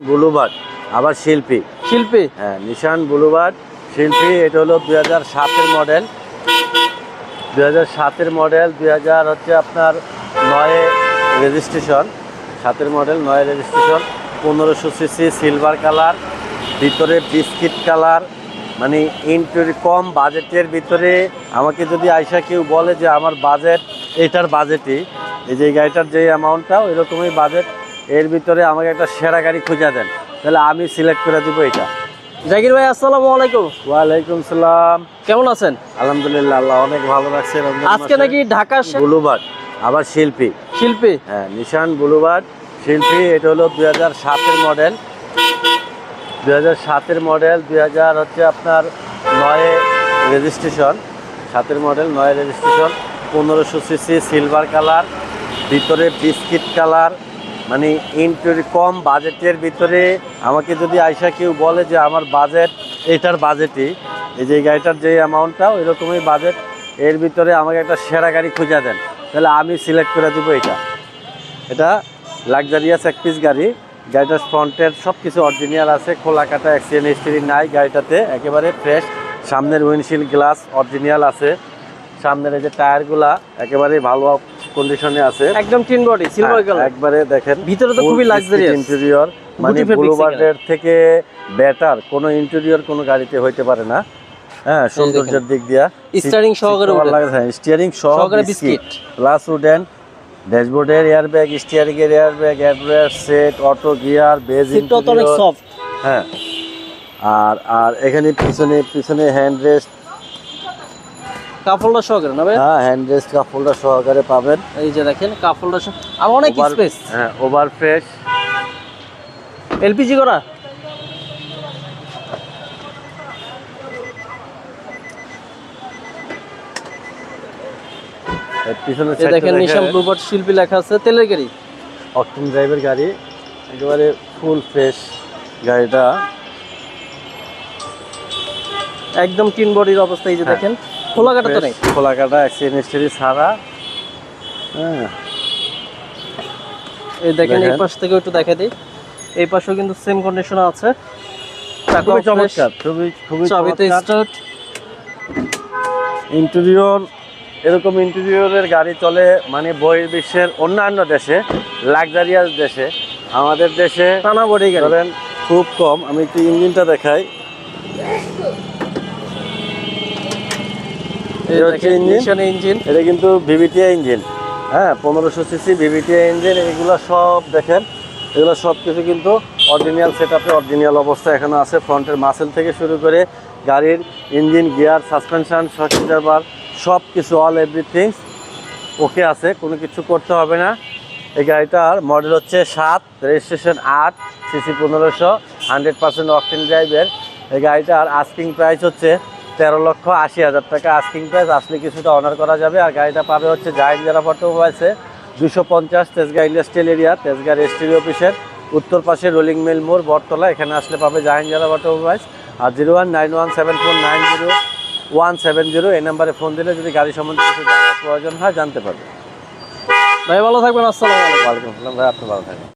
বুলুবার্ড আবার শিল্পী। শিল্পী? হ্যাঁ নিশান বুলুবার্ড শিল্পী এটা হলো দুই হাজার সাতের মডেল। দুই হাজার সাতের মডেল দুই হাজার হচ্ছে আপনার নয় রেজিস্ট্রেশন। সাতের মডেল নয় রেজিস্ট্রেশন পনেরোশো সিসি সিলভার কালার ভিতরে বিস্কিট কালার মানে ইন্টারি কম বাজেটের ভিতরে। আমাকে যদি আইসা কেউ বলে যে আমার বাজেট এটার বাজেটই। এই যে গাড়িটার যে অ্যামাউন্টটা ওই রকমই বাজেট। এর ভিতরে আমাকে একটা সেরা গাড়ি খুঁজে দেন। তাহলে আমি সিলেক্ট করে দিব এটা। জাকির ভাই আসসালামু আলাইকুম। ওয়ালাইকুম সালাম। কেমন আছেন? আলহামদুলিল্লাহ আল্লাহ অনেক ভালো লাগছে আজকে নাকি ঢাকা বুলুবার্ড আবার শিল্পী। শিল্পী? হ্যাঁ নিশান বুলুবার্ড শিল্পী এটা হলো দুই হাজার সাতের মডেল দুই হাজার সাতের মডেল দুই হাজার হচ্ছে আপনার নয় রেজিস্ট্রেশন সাতের মডেল নয় রেজিস্ট্রেশন পনেরোশো সিসি সিলভার কালার ভিতরে বিস্কিট কালার মানে ইন্টারি কম বাজেটের ভিতরে আমাকে যদি আইসা কেউ বলে যে আমার বাজেট এটার বাজেটই এই যে গাড়িটার যে অ্যামাউন্টটা ওই রকমই বাজেট এর ভিতরে আমাকে একটা সেরা গাড়ি খুঁজে দেন। তাহলে আমি সিলেক্ট করে দেবো এটা। এটা লাক্সারিয়াস এক পিস গাড়ি। গাড়িটার ফ্রন্টের সব কিছু অরিজিনাল আছে খোলা কাটা অ্যাক্সিডেন্ট হিস্ট্রি নাই, গাড়িটাতে একেবারে ফ্রেশ সামনের উইন্ডশিল্ড গ্লাস অরিজিনাল আছে। সামনের এই যে টায়ারগুলা একেবারে ভালো কন্ডিশনে আছে। একদম টিন বডি সিলভার হ্যাঁ, কালার একবারে দেখেন ভিতরে তো খুবই luxurious। ইন্টেরিয়র মানে ব্লুবার্ডের থেকে বেটার কোনো ইন্টেরিয়র কোনো গাড়িতে হইতে পারে না। হ্যাঁ সৌন্দর্যের দিক দিয়া। Steering সহকারে ভালো লাগে হ্যাঁ স্টিয়ারিং সহ সহকারে বিস্কিট। প্লাস উডেন ড্যাশবোর্ডের এয়ার ব্যাগ স্টিয়ারিং এর air bag airbag set auto gear beige অনেক সফট হ্যাঁ। আর আর এখানে পিছনে পিছনে হ্যান্ড রেস্ট কাপড়টা সহকারে না ভাই? হ্যাঁ হ্যান্ড রেস্ট কাপ সহকারে পাবেন। এই যে দেখেন কাপড়টা আর অনেক স্পেস হ্যাঁ ওভার ফ্রেশ এলপিজি করা? পিছনে দেখেন নিশান ব্লুবার্ড শিল্পী লেখা আছে তেলের গাড়ি। অকটেন ড্রাইভের গাড়ি একেবারে ফুল ফ্রেশ গাড়িটা। একদম টিন বডির অবস্থা এই যে হ্যাঁ। দেখেন। খোলা কাটা তো নেই। খোলা কাটা অ্যাক্সিডেন্ট হিস্ট্রি ছাড়া। হ্যাঁ। এই দেখেন এই পাশ থেকে একটু দেখা দিই। এই পাশেও কিন্তু সেম কন্ডিশন আছে। খুবই চমৎকার খুবই খুবই চাবিতে স্টার্ট ইন্টেরিয়র এরকম ইন্টেরিয়রের গাড়ি চলে মানে বহির্বিশ্বের অন্যান্য দেশে লাক্সারিয়াস দেশে। আমাদের দেশে টানা বডি ধরেন খুব কম। আমি একটু ইঞ্জিনটা দেখাই। এই হচ্ছে engine। ইঞ্জিন এটা কিন্তু ভিভিটিআই ইঞ্জিন হ্যাঁ পনেরোশো সিসি ভিভিটিআই ইঞ্জিন এগুলো সব দেখেন এগুলো সব কিছু কিন্তু অরিজিনাল সেট আপে অরিজিনাল অবস্থা এখানে আছে। ফ্রন্টের মাসেল থেকে শুরু করে গাড়ির ইঞ্জিন গিয়ার সাসপেনশন বার সব কিছু অল এভরিথিং ওকে আছে কোনো কিছু করতে হবে না। এই গাড়িটার মডেল হচ্ছে সাত রেজিস্ট্রেশন আট সিসি পনেরোশো হান্ড্রেড পার্সেন্ট অকটেন ড্রাইভের এই গাড়িটার আস্কিং প্রাইস হচ্ছে তেরো লক্ষ আশি হাজার টাকা আস্কিং প্রাইস আসলে কিছুটা অনার করা যাবে। আর গাড়িটা পাবে হচ্ছে জাহিন যারা অটোমোবাইলসে দুশো পঞ্চাশ Tejgaon industrial area Tejgaon registry অফিসের উত্তর পাশে রোলিং মিল মোড় বটতলা। এখানে আসলে পাবে জাহিন যারা অটোমোবাইলস আর zero one nine one seven four nine zero one seven zero এই নাম্বারে ফোন দিলে যদি গাড়ি সম্বন্ধে কিছু জানার প্রয়োজন হয় জানতে পারবে। ভাই ভালো থাকবেন। আসসালামু আলাইকুম। ওয়ালাইকুম আসসালাম ভাই আপনি ভালো থাকবেন।